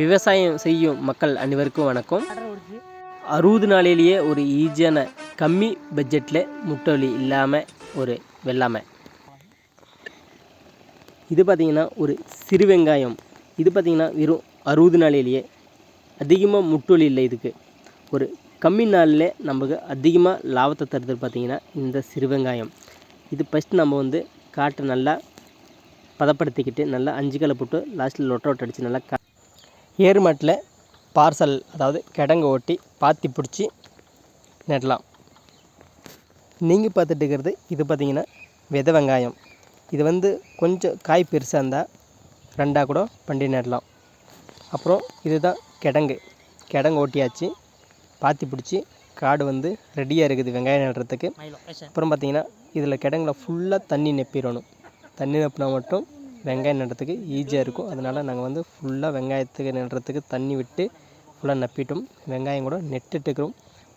விவசாயம் செய்யும் மக்கள் அனைவருக்கும் வணக்கம். அறுபது நாளிலேயே ஒரு ஈஸியான கம்மி பட்ஜெட்டில் முட்டொலி இல்லாமல் ஒரு வெள்ளாமை. இது பார்த்திங்கன்னா ஒரு சிறு வெங்காயம். இது பார்த்திங்கன்னா வெறும் அறுபது நாளிலேயே அதிகமாக முட்டொலி இல்லை இதுக்கு. ஒரு கம்மி நாளில் நமக்கு அதிகமாக லாபத்தை தருது பார்த்திங்கன்னா இந்த சிறு வெங்காயம். இது ஃபஸ்ட் நம்ம வந்து காட்டை நல்லா பதப்படுத்திக்கிட்டு நல்லா அஞ்சு கலை போட்டு லாஸ்ட்டில் லொட்டை ஒட்ட அடித்து நல்லா கா ஏறு மாட்டில் பார்சல் அதாவது கிடங்கு ஓட்டி பாத்தி பிடிச்சி நடலாம் நீங்கள் பார்த்துட்டு இருக்கிறது இது பார்த்தீங்கன்னா வித வெங்காயம். இது வந்து கொஞ்சம் காய் பெருசாக இருந்தால் ரெண்டாக கூட பண்டி நடலாம் அப்புறம் இதுதான் கிடங்கு. கிடங்கு ஓட்டியாச்சு பாத்தி பிடிச்சி காடு வந்து ரெடியாக இருக்குது வெங்காயம் நடுறதுக்கு. அப்புறம் பார்த்தீங்கன்னா இதில் கிடங்குல ஃபுல்லாக தண்ணி நெப்பிடணும். தண்ணி நெப்பினா மட்டும் வெங்காயம் நடுறதுக்கு ஈஸியாக இருக்கும். அதனால் நாங்கள் வந்து ஃபுல்லாக வெங்காயத்துக்கு நடுறதுக்கு தண்ணி விட்டு ஃபுல்லாக நப்பிட்டோம். வெங்காயம் கூட நெட்டுட்டுக்கிறோம்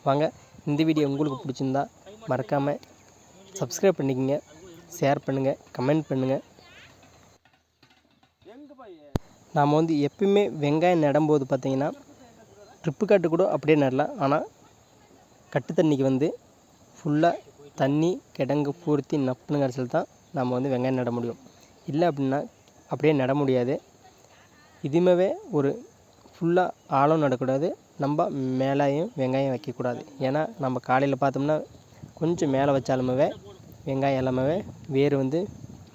வாங்க இந்த வீடியோ உங்களுக்கு பிடிச்சிருந்தா மறக்காமல் சப்ஸ்கிரைப் பண்ணிக்கோங்க ஷேர் பண்ணுங்கள் கமெண்ட் பண்ணுங்கள் நாம் வந்து எப்பயுமே வெங்காயம் நடும்போது பார்த்திங்கன்னா ட்ரிப்பு காட்டு கூட அப்படியே நடலாம். ஆனால் கட்டு தண்ணிக்கு வந்து ஃபுல்லாக தண்ணி கிடங்கு பூர்த்தி நப்புன்னு தான் நம்ம வந்து வெங்காயம் நட முடியும். இல்லை அப்படின்னா அப்படியே நட முடியாது. இதுவுமே ஒரு ஃபுல்லாக ஆழம் நடக்கூடாது நம்ம மேலேயும் வெங்காயம் வைக்கக்கூடாது. ஏன்னா நம்ம காலையில் பார்த்தோம்னா கொஞ்சம் மேலே வச்சாலுமே வெங்காயம் எல்லாமே வேர் வந்து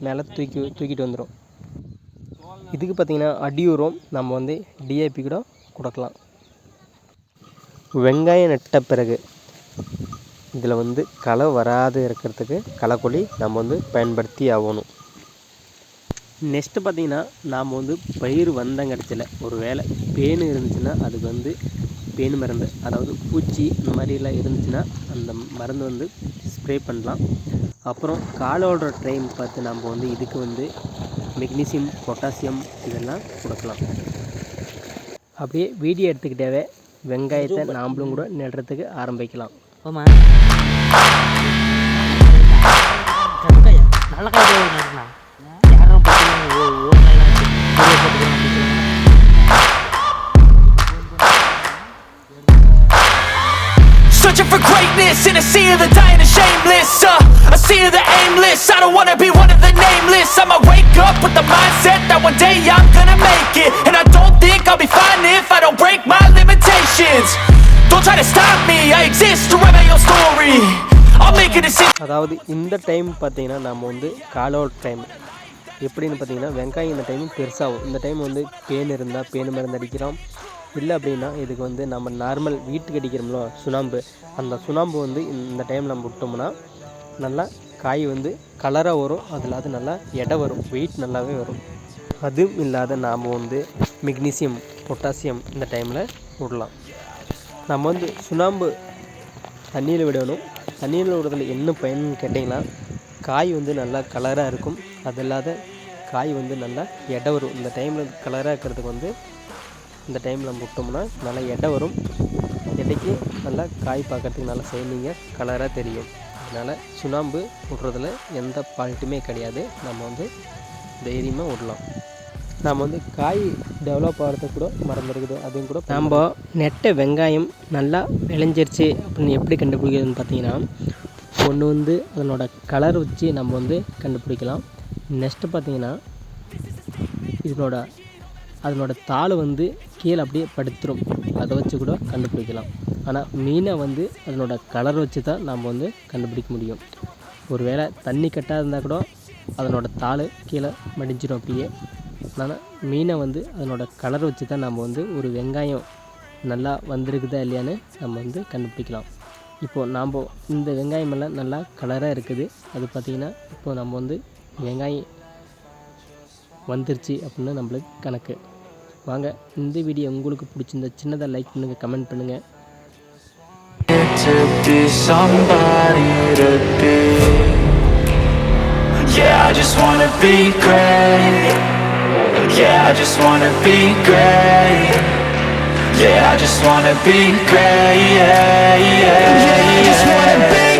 மேலே தூக்கி தூக்கிட்டு வந்துடும் இதுக்கு பார்த்திங்கன்னா அடி உரம் நம்ம வந்து டிஏபி கூட கொடுக்கலாம். வெங்காயம் நட்ட பிறகு இதில் வந்து களை வராது இருக்கிறதுக்கு களைக்கொல்லி நம்ம வந்து பயன்படுத்தி ஆகணும். நெக்ஸ்ட்டு பார்த்திங்கன்னா நாம் வந்து பயிர் வந்தங்கடச்சில் ஒரு வேளை பேனு இருந்துச்சுன்னா அதுக்கு வந்து பேனு மருந்து அதாவது பூச்சி இந்த மாதிரிலாம் இருந்துச்சுன்னா அந்த மருந்து வந்து ஸ்ப்ரே பண்ணலாம். அப்புறம் காலோட டைம் பார்த்து நம்ம வந்து இதுக்கு வந்து மெக்னீசியம் பொட்டாசியம் இதெல்லாம் கொடுக்கலாம். அப்படியே வீடியோ எடுத்துக்கிட்டாவே வெங்காயத்தை நாம்ளும் கூட நடுறதுக்கு ஆரம்பிக்கலாம். கருங்காய நல்ல காய் for greatness in a sea of the dying and shameless uh, A sea of the aimless I don't wanna be one of the nameless I'ma wake up with the mindset that one day I'm gonna make it And I don't think I'll be fine if I don't break my limitations Don't try to stop me, I exist to write my own story I'll make a decision அதாவது இந்த time பார்த்தீங்கன்னா நம்ம வந்து காலோட் time எப்படின்னு பார்த்தீங்கன்னா வெங்காயம் இந்த time பெருசாகும் இந்த டைம் வந்து பேன் இருந்தால் பேன் மருந்து அடிக்கிறோம் இல்லை அப்படின்னா இதுக்கு வந்து நம்ம நார்மல் வீட்டுக்கு அடிக்கிறோம்ல சுண்ணாம்பு. அந்த சுண்ணாம்பு வந்து இந்த டைம் நம்ம விட்டோம்னா நல்லா காய் வந்து கலராக வரும். அதில் அது நல்லா எடை வரும். வெயிட் நல்லாவே வரும். அதுவும் இல்லாத நாம் வந்து மெக்னீசியம் பொட்டாசியம் இந்த டைமில் விடலாம். நம்ம வந்து சுண்ணாம்பு தண்ணியில் விடணும். தண்ணியில் விடுறதுல என்ன பயன்னு கேட்டிங்கன்னா காய் வந்து நல்லா கலராக இருக்கும். அது இல்லாத காய் வந்து நல்லா எடை வரும். இந்த டைமில் கலராக இருக்கிறதுக்கு வந்து இந்த டைமில் நம்ம விட்டோம்னா நல்லா எடை வரும். எடைக்கு நல்லா காய் பார்க்கறதுக்கு நல்லா சைனிங்காக கலராக தெரியும். அதனால் சுண்ணாம்பு விட்றதுல எந்த ஃபால்ட்டுமே கிடையாது. நம்ம வந்து தைரியமாக விடலாம் நாம் வந்து காய் டெவலப் ஆகிறதுக்கு கூட மறந்துருக்குது. அதையும் கூட நம்ம நெட்ட வெங்காயம் நல்லா விளைஞ்சிருச்சு அப்படின்னு எப்படி கண்டுபிடிக்கிறதுன்னு பார்த்தீங்கன்னா ஒன்று வந்து அதனோட கலர் வச்சு நம்ம வந்து கண்டுபிடிக்கலாம். நெக்ஸ்ட்டு பார்த்தீங்கன்னா இதனோட அதனோட தாள் வந்து கீழே அப்படியே படுத்துரும். அதை வச்சு கூட கண்டுபிடிக்கலாம். ஆனால் மீனை வந்து அதனோட கலர் வச்சு தான் நம்ம வந்து கண்டுபிடிக்க முடியும். ஒரு வேளை தண்ணி கட்டாக இருந்தால் கூட அதனோட தாள் கீழே மடிஞ்சிடும் அப்படியே. ஆனால் மீனை வந்து அதனோட கலர் வச்சு தான் நம்ம வந்து ஒரு வெங்காயம் நல்லா வந்திருக்குதா இல்லையான்னு நம்ம வந்து கண்டுபிடிக்கலாம். இப்போது நாம் இந்த வெங்காயமெல்லாம் நல்லா கலராக இருக்குது. அது பார்த்திங்கன்னா இப்போ நம்ம வந்து வெங்காயம் வந்துருச்சு அப்படின்னு நம்மளுக்கு கணக்கு. வாங்க இந்த வீடியோ உங்களுக்கு பிடிச்சிருந்தா சின்னதாக லைக் பண்ணுங்கள் கமெண்ட் பண்ணுங்கள் to be somebody to be Yeah, I just wanna be great Yeah, I just wanna be great Yeah, I just wanna be great Yeah, yeah, yeah, yeah. I just wanna be